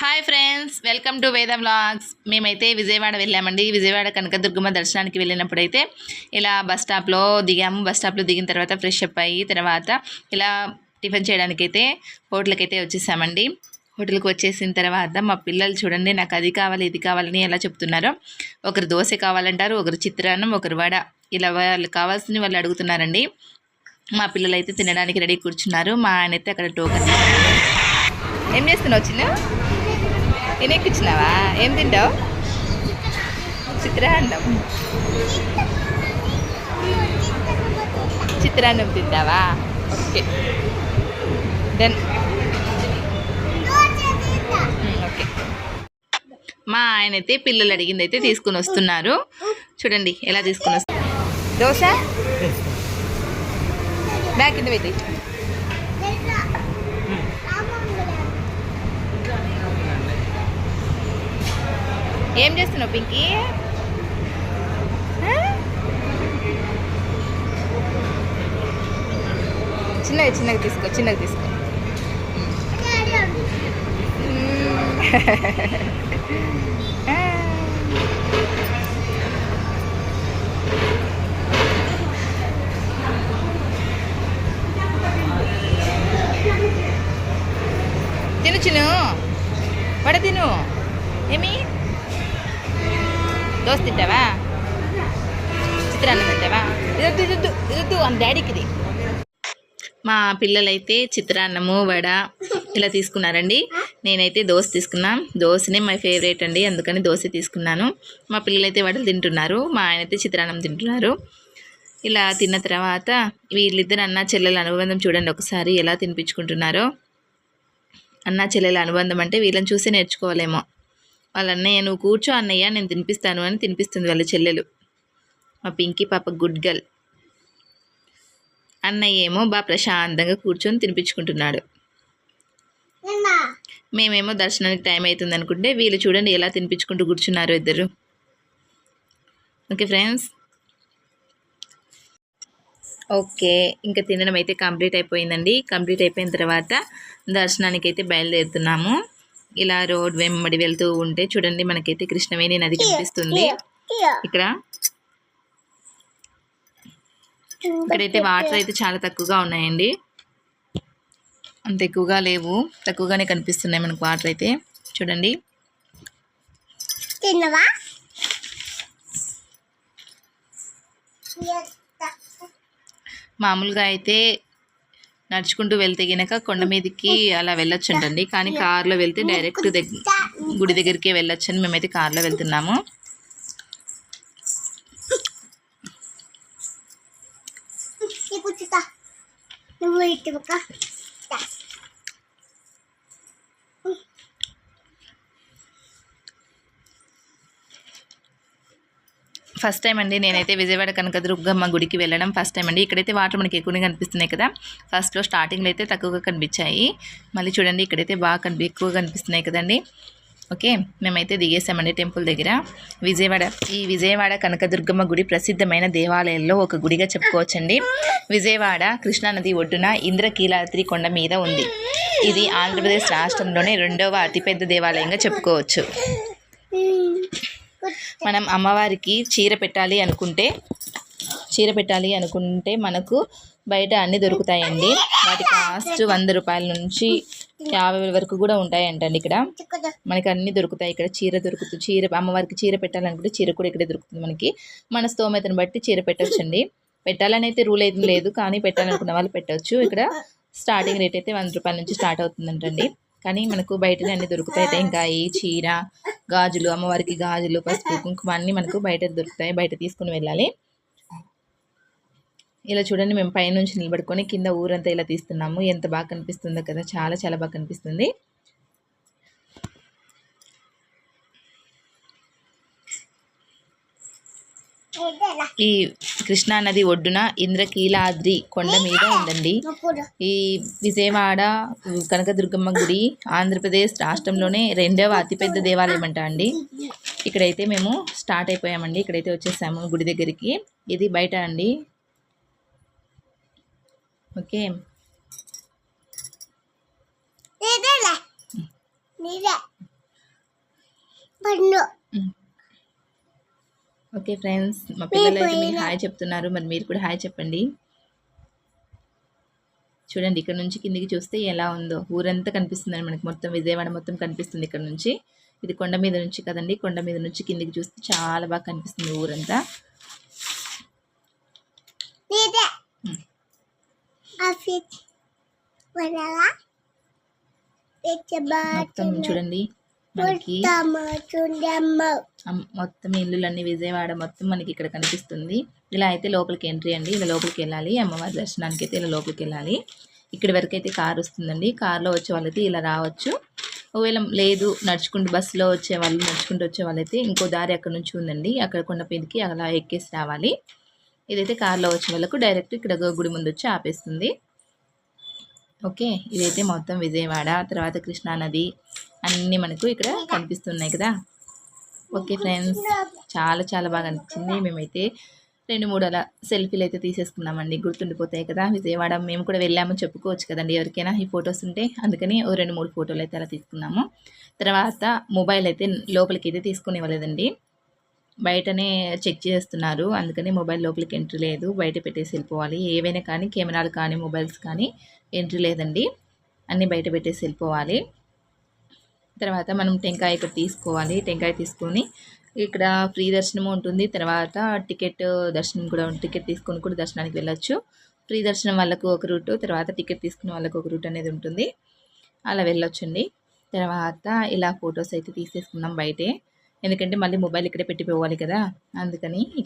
Hi friends welcome to Veda vlogs. మేమైతే విజయవాడ వెళ్ళామండి. విజయవాడ కనకదుర్గమ్మ దర్శనానికి వెళ్ళినప్పుడైతే ఇలా బస్ స్టాప్లో దిగాము. బస్ స్టాప్లో దిగిన తర్వాత ఫ్రెష్ అప్ అయ్యి తర్వాత ఇలా టిఫిన్ చేయడానికైతే హోటల్కి అయితే వచ్చేసామండి. హోటల్కి వచ్చేసిన తర్వాత మా పిల్లలు చూడండి నాకు అది కావాలి ఇది కావాలని ఎలా చెప్తున్నారో. ఒకరు దోశ కావాలంటారు ఒకరు చిత్రాన్నం ఒకరు వడ. ఇలా వాళ్ళు కావాల్సిన వాళ్ళు అడుగుతున్నారండి. మా పిల్లలు అయితే తినడానికి రెడీ కూర్చున్నారు. మా ఆయన అయితే అక్కడ టోకన్. ఏం చేస్తున్నావు వచ్చినా తినేకిచ్చినావా ఏం తింటావు? చిత్రాన్నం చిత్రాన్నం తింటావా? ఓకే. Then okay. మా ఆయన అయితే పిల్లలు అడిగింది అయితే తీసుకుని వస్తున్నారు. చూడండి ఎలా తీసుకుని వస్తారు దోశ? బ్యాగ్ కింద పెట్టి ఏం చేస్తున్నావు పింకీ? చిన్నగా చిన్నగా తీసుకో చిన్నగా తీసుకో. తిను చిను వడ తిను. ఏమి? దోశ తింటావా చిత్రాన్నం తింటావా ఇదొద్దు ఇదొద్దు ఇదొద్దు అని డాడీకిది మా పిల్లలైతే చిత్రాన్నము వడ ఇలా తీసుకున్నారండి నేనైతే దోశ తీసుకున్నా దోశనే మై ఫేవరెట్ అండి అందుకని దోశ తీసుకున్నాను మా పిల్లలైతే వడలు తింటున్నారు మా ఆయన అయితే చిత్రాన్నం తింటున్నారు ఇలా తిన్న తర్వాత వీళ్ళిద్దరు అన్న చెల్లెల అనుబంధం చూడండి ఒకసారి ఎలా తినిపించుకుంటున్నారో అన్న చెల్లెల అనుబంధం అంటే వీళ్ళని చూసి నేర్చుకోవాలేమో వాళ్ళ అన్నయ్య నువ్వు కూర్చో అన్నయ్య నేను తినిపిస్తాను అని తినిపిస్తుంది వాళ్ళ చెల్లెలు. మా పింకీ పాప గుడ్ గర్ల్. అన్నయ్య ఏమో బాగా ప్రశాంతంగా కూర్చొని తినిపించుకుంటున్నాడు. మేమేమో దర్శనానికి టైం అవుతుంది అనుకుంటే వీళ్ళు చూడండి ఎలా తినిపించుకుంటూ కూర్చున్నారు ఇద్దరు. Okay friends? ఓకే ఇంకా తినడం అయితే కంప్లీట్ అయిపోయిందండి. కంప్లీట్ అయిపోయిన తర్వాత దర్శనానికి అయితే బయలుదేరుతున్నాము. ఇలా రోడ్ వెంబడి వెళ్తూ ఉంటే చూడండి మనకైతే కృష్ణవేణి నది కనిపిస్తుంది. ఇక్కడ ఇక్కడైతే వాటర్ అయితే చాలా తక్కువగా ఉన్నాయండి. అంత ఎక్కువగా లేవు. తక్కువగానే కనిపిస్తున్నాయి మనకు వాటర్ అయితే. చూడండి. మామూలుగా అయితే నడుచుకుంటూ వెళ్తే గనక కొండ మీదకి అలా వెళ్ళొచ్చంటండి. కానీ కార్లో వెళ్తే డైరెక్ట్ దగ్గ గుడి దగ్గరికే వెళ్ళొచ్చు అని మేమైతే కార్లో వెళ్తున్నాము. నువ్వు ఫస్ట్ టైం అండి నేనైతే విజయవాడ కనకదుర్గమ్మ గుడికి వెళ్ళడం ఫస్ట్ టైం అండి. ఇక్కడైతే వాటర్ మనకి ఎక్కువగా కనిపిస్తున్నాయి కదా. ఫస్ట్లో స్టార్టింగ్లో అయితే తక్కువగా కనిపించాయి. మళ్ళీ చూడండి ఇక్కడైతే బాగా కనిపి ఎక్కువగా కనిపిస్తున్నాయి కదండి. ఓకే మేమైతే దిగేసామండి టెంపుల్ దగ్గర. విజయవాడ ఈ విజయవాడ కనకదుర్గమ్మ గుడి ప్రసిద్ధమైన దేవాలయాల్లో ఒక గుడిగా చెప్పుకోవచ్చండి. విజయవాడ కృష్ణానది ఒడ్డున ఇంద్రకీలాద్రి కొండ మీద ఉంది. ఇది ఆంధ్రప్రదేశ్ రాష్ట్రంలోనే రెండవ అతిపెద్ద దేవాలయంగా చెప్పుకోవచ్చు. మనం అమ్మవారికి చీర పెట్టాలి అనుకుంటే చీర పెట్టాలి అనుకుంటే మనకు బయట అన్నీ దొరుకుతాయండి. వాటి కాస్ట్ వంద రూపాయల నుంచి యాభై వరకు కూడా ఉంటాయంటండి ఇక్కడ. మనకి అన్నీ దొరుకుతాయి ఇక్కడ. చీర దొరుకుతుంది చీర అమ్మవారికి చీర పెట్టాలనుకుంటే చీర కూడా ఇక్కడే దొరుకుతుంది మనకి. మన స్తోమతను బట్టి చీర పెట్టవచ్చండి పెట్టాలని అయితే రూల్ ఏం లేదు కానీ పెట్టాలనుకున్న వాళ్ళు పెట్టవచ్చు ఇక్కడ స్టార్టింగ్ రేట్ అయితే వంద రూపాయల నుంచి స్టార్ట్ అవుతుందంటండి. కానీ మనకు బయటనే అన్ని దొరుకుతాయి. టెంకాయ చీర గాజులు అమ్మవారికి గాజులు పసుపు కుంకుమ అన్నీ మనకు బయట దొరుకుతాయి. బయట తీసుకుని వెళ్ళాలి. ఇలా చూడండి మేము పైనుంచి నిలబడుకొని కింద ఊరంతా ఇలా తీస్తున్నాము. ఎంత బాగా కనిపిస్తుందో కదా చాలా చాలా బాగా కనిపిస్తుంది. ఈ కృష్ణా నది ఒడ్డున ఇంద్రకీలాద్రి కొండ మీద ఉందండి. ఈ విజయవాడ కనకదుర్గమ్మ గుడి ఆంధ్రప్రదేశ్ రాష్ట్రంలోనే రెండవ అతిపెద్ద దేవాలయం అంట అండి. ఇక్కడైతే మేము స్టార్ట్ అయిపోయామండి. ఇక్కడైతే వచ్చేసాము గుడి దగ్గరికి. ఇది బయట అండి. ఓకే. ఓకే ఫ్రెండ్స్ మా పిల్లలు అయితే మీరు హాయ్ చెప్తున్నారు. మరి మీరు కూడా హాయ్ చెప్పండి. చూడండి ఇక్కడ నుంచి కిందికి చూస్తే ఎలా ఉందో. ఊరంతా కనిపిస్తుందండి మనకి. మొత్తం విజయవాడ మొత్తం కనిపిస్తుంది ఇక్కడ నుంచి. ఇది కొండ మీద నుంచి కదండి. కొండ మీద నుంచి కిందికి చూస్తే చాలా బాగా కనిపిస్తుంది ఊరంతా. మొత్తం చూడండి. మనకి మొత్తం ఇల్లులన్నీ విజయవాడ మొత్తం మనకి ఇక్కడ కనిపిస్తుంది. ఇలా అయితే లోపలికి ఎంట్రీ అండి. ఇలా లోపలికి వెళ్ళాలి. అమ్మవారి దర్శనానికి అయితే ఇలా లోపలికి వెళ్ళాలి. ఇక్కడి వరకు అయితే కార్ వస్తుందండి. కార్లో వచ్చే వాళ్ళైతే ఇలా రావచ్చు. ఒకవేళ లేదు నడుచుకుంటూ బస్సులో వచ్చే వాళ్ళు నడుచుకుంటూ వచ్చే వాళ్ళైతే ఇంకో దారి అక్కడ నుంచి ఉందండి. అక్కడ కొండ మీదకి అలా ఎక్కేసి రావాలి. ఇదైతే కార్లో వచ్చే వాళ్ళకు డైరెక్ట్ ఇక్కడ గుడి ముందు వచ్చి ఆపేస్తుంది. ఓకే ఇదైతే మొత్తం విజయవాడ తర్వాత కృష్ణా నది అన్నీ మనకు ఇక్కడ కనిపిస్తున్నాయి కదా. ఓకే ఫ్రెండ్స్ చాలా చాలా బాగా అనిపించింది. మేమైతే రెండు మూడు అలా సెల్ఫీలు అయితే తీసేసుకున్నామండి. గుర్తుండిపోతాయి కదా. విజయవాడ మేము కూడా వెళ్ళామని చెప్పుకోవచ్చు కదండి ఎవరికైనా ఈ ఫొటోస్ ఉంటే. అందుకని ఓ రెండు మూడు ఫోటోలు అయితే అలా తీసుకున్నాము. తర్వాత మొబైల్ అయితే లోపలికి అయితే తీసుకునివ్వలేదండి. బయటనే చెక్ చేస్తున్నారు. అందుకని మొబైల్ లోపలికి ఎంట్రీ లేదు. బయట పెట్టేసి వెళ్ళిపోవాలి. ఏవైనా కానీ కెమెరాలు కానీ మొబైల్స్ కానీ ఎంట్రీ లేదండి. అన్నీ బయట పెట్టేసి వెళ్ళిపోవాలి. తర్వాత మనం టెంకాయ ఇక్కడ తీసుకోవాలి. టెంకాయ తీసుకొని ఇక్కడ ఫ్రీ దర్శనం ఉంటుంది. తర్వాత టికెట్ దర్శనం కూడా టికెట్ తీసుకొని కూడా దర్శనానికి వెళ్ళొచ్చు. ఫ్రీ దర్శనం వాళ్ళకు ఒక రూటు తర్వాత టికెట్ తీసుకున్న వాళ్ళకు ఒక రూట్ అనేది ఉంటుంది. అలా వెళ్ళొచ్చండి. తర్వాత ఇలా ఫొటోస్ అయితే తీసేసుకున్నాం బయటే. ఎందుకంటే మళ్ళీ మొబైల్ ఇక్కడే పెట్టిపోవాలి కదా. అందుకని